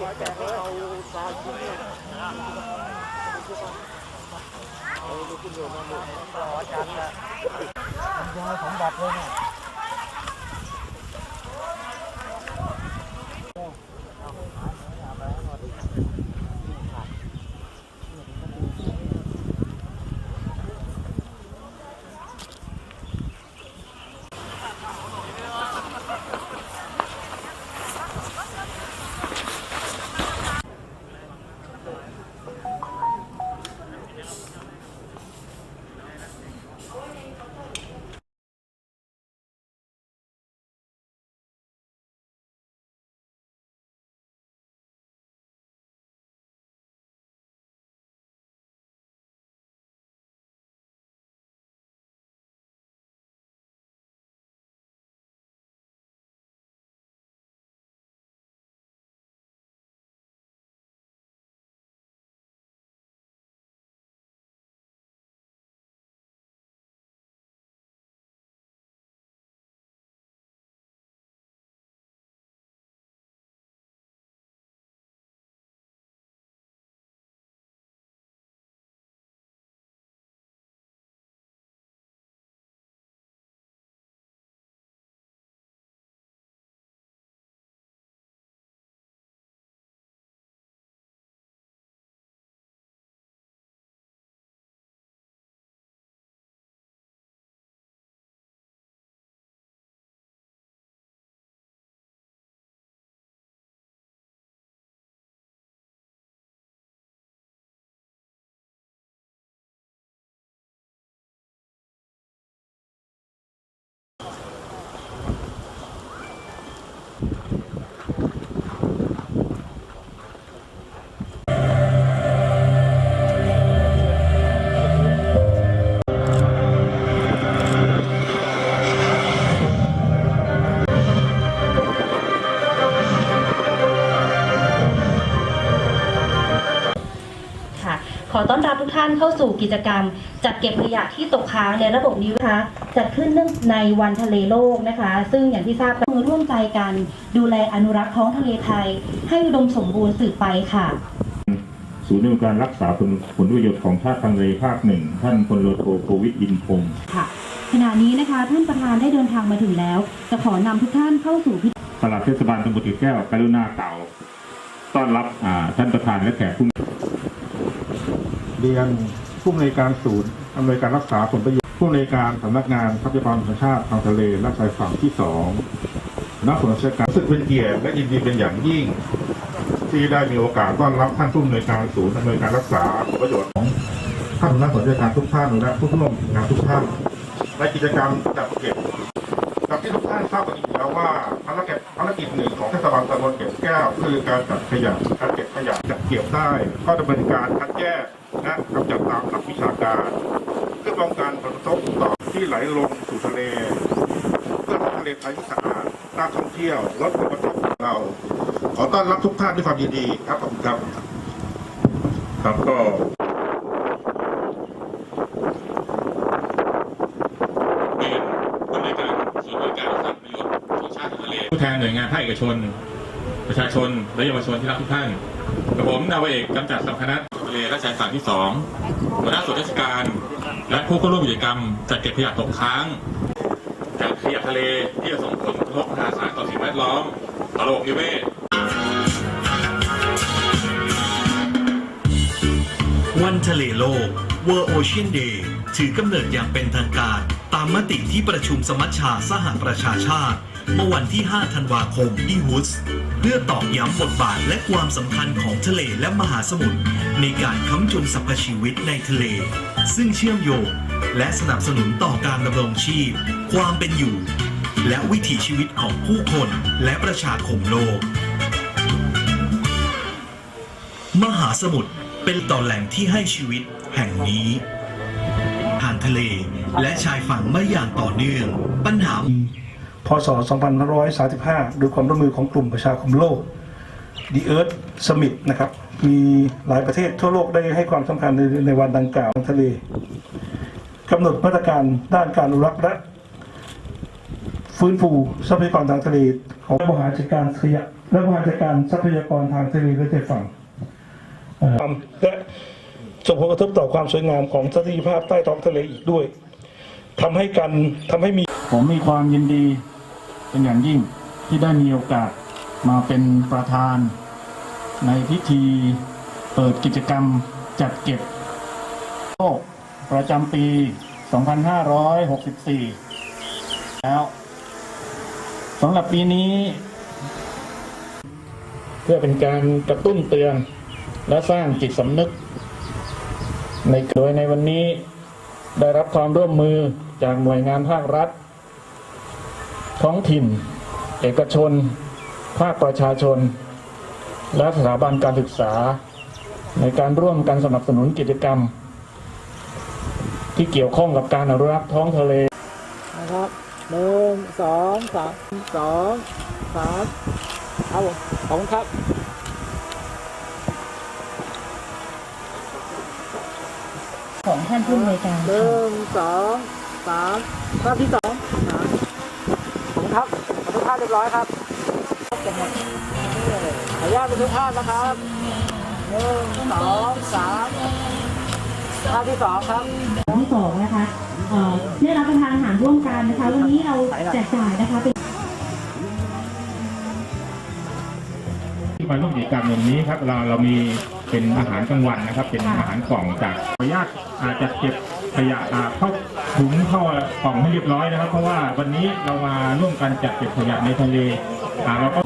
ค่ะขอต้ อนรับทุกท่านเข้าสู่กิจกรรม จัดเก็บขยะที่ตกค้างในระบบนิวนะคะจัดขึ้นเนื่องในวันทะเลโลกนะคะ ซึ่งอย่างที่ทราบมือร่วมใจกันดูแลอนุรักษ์ท้องทะเลไทย ให้อุดมสมบูรณ์สืบไปค่ะ ศูนย์อำนวยการรักษาผลผลประโยชน์ของชาติทางทะเลภาคหนึ่งท่านพลโลโทโควิดอินพงศ์ค่ะขณะนี้นะคะท่านประธานได้เดินทางมาถึงแล้ว จะขอนำทุกท่านเข้าสู่พิธีตลาดเทศบาลตำบลติดแก้วกรุณาเก่าต้อนรับอ่าท่านประธานและแขกผู้มี เรียนผู้อำนวยการศูนย์อำนวยการรักษาผลประโยชน์ผู้อำนวยการสำนักงานทรัพยากรธรรมชาติทางทะเลและชายฝั่งที่สองนักส่วนราชการรู้สึกเป็นเกียรติและยินดีเป็นอย่างยิ่ง ที่ได้มีโอกาสต้อนรับท่านผู้อำนวยการศูนย์อำนวยการรักษาผลประโยชน์ของท่านนักส่วนราชการทุกท่านและผู้ร่วมงานทุกท่านในกิจกรรมจัดเก็บกับที่ทุกท่านทราบกันอยู่แล้วว่าภารกิจภารกิจหนึ่งของเทศบาลตำบลเก็บแก้ว คือการจัดขยะการเก็บขยะจัดเก็บได้ ก็ดำเนินการคัดแยกำจัดตามหลักวิ ชาการ เพื่อป้องกันผลกระทบต่อที่ไหลลงสู่ทะเล เพื่อให้ทะเลไทยที่สะอาดนักท่องเที่ยวลดผลกระทบของเรา ขอต้อนรับทุกท่านด้วยความยินดีครับขอบคุณครับ ครับก็เป็นผู้ในวยการส่วนราชการรักษาประโยชน์ของชาติทางทะเลผู้แทนหน่วยงานภาคเอกชน ประชาชนและเยาวชนที่รักทุกท่านกับผมนาวาเอกกำจัดสัมพนัท ทะเลและชายฝั่งที่สองหัวหน้าส่วนราชการ และผู้เข้าร่วมกิจกรรมจัดเก็บขยะตกค้างจากขยะทะเลที่จะส่งผลกระทบมหาศาลต่อสิ่งแวดล้อมต่อระบบนิเวศวันทะเลโลก World Ocean Day ถือกำเนิดอย่างเป็นทางการ ตามมติที่ประชุมสมัชชาสหประชาชาติ เมื่อวันที่ 5 ธันวาคมที่ฮุสเพื่อตอกย้ำบทบาทและความสำคัญของทะเลและมหาสมุทรในการค้ำจุนสรรพชีวิตในทะเล ซึ่งเชื่อมโยงและสนับสนุนต่อการดำรงชีพ ความเป็นอยู่ และวิถีชีวิตของผู้คนและประชาคมโลก มหาสมุทรเป็นต่อแหล่งที่ให้ชีวิตแห่งนี้ทางทะเลและชายฝั่งไม่อย่างต่อเนื่อง ปัญหา พศ 2535 โดยความร่วมมือของกลุ่มประชาคมโลก The Earth Summit นะครับ มีหลายประเทศทั่วโลกได้ให้ความสำคัญในในวันดังกล่าวทางทะเลกำหนดมาตรการด้านการอนุรักษ์และฟื้นฟูทรัพยากรทางทะเล ของบริหารจัดการขยะและบริหารจัดการทรัพยากรทางทะเลและชายฝั่งและส่งผลกระทบต่อความสวยงามของทัศนียภาพใต้ท้องทะเลอีกด้วยทำให้การทำให้มี ผมมีความยินดี เป็นอย่างยิ่งที่ได้มีโอกาสมาเป็นประธาน ในพิธีเปิดกิจกรรมจัดเก็บโลกประจำปี 2564 แล้วสำหรับปีนี้ เพื่อเป็นการกระตุ้นเตือนและสร้างจิตสำนึก ในโดยในวันนี้ได้รับความร่วมมือจากหน่วยงานภาครัฐ ท้องถิ่น เอกชน ภาคประชาชน และสถาบันการศึกษา ในการร่วมกันสนับสนุนกิจกรรม ที่เกี่ยวข้องกับการอนุรักษ์ท้องทะเลนะครับหนึ่งสองสามสองสามครับผมขอบคุณครับของท่านผู้อำนวยการหนึ่งสองสามภาพที่สองสามขอบคุณครับขอบคุณภาพเรียบร้อยครับขออนุญาตเป็นทุกภาพนะครับหนึ่งสองสามภาพที่สองครับที่สองนะคะเอ่อได้รับประทานอาหารร่วมกันนะคะ วันนี้เราแจกจ่ายนะคะเป็นที่มาร่วมกิจกรรมในวันนี้ครับเราเรามีเป็นอาหารกลางวันนะครับ เป็นอาหารกล่องจากขออนุญาตอาจจะเก็บขยะอ่าเข้า ถุงเข้ากล่องให้เรียบร้อยนะครับ เพราะว่าวันนี้เรามาร่วมกันจัดเก็บขยะในทะเลอ่เราก็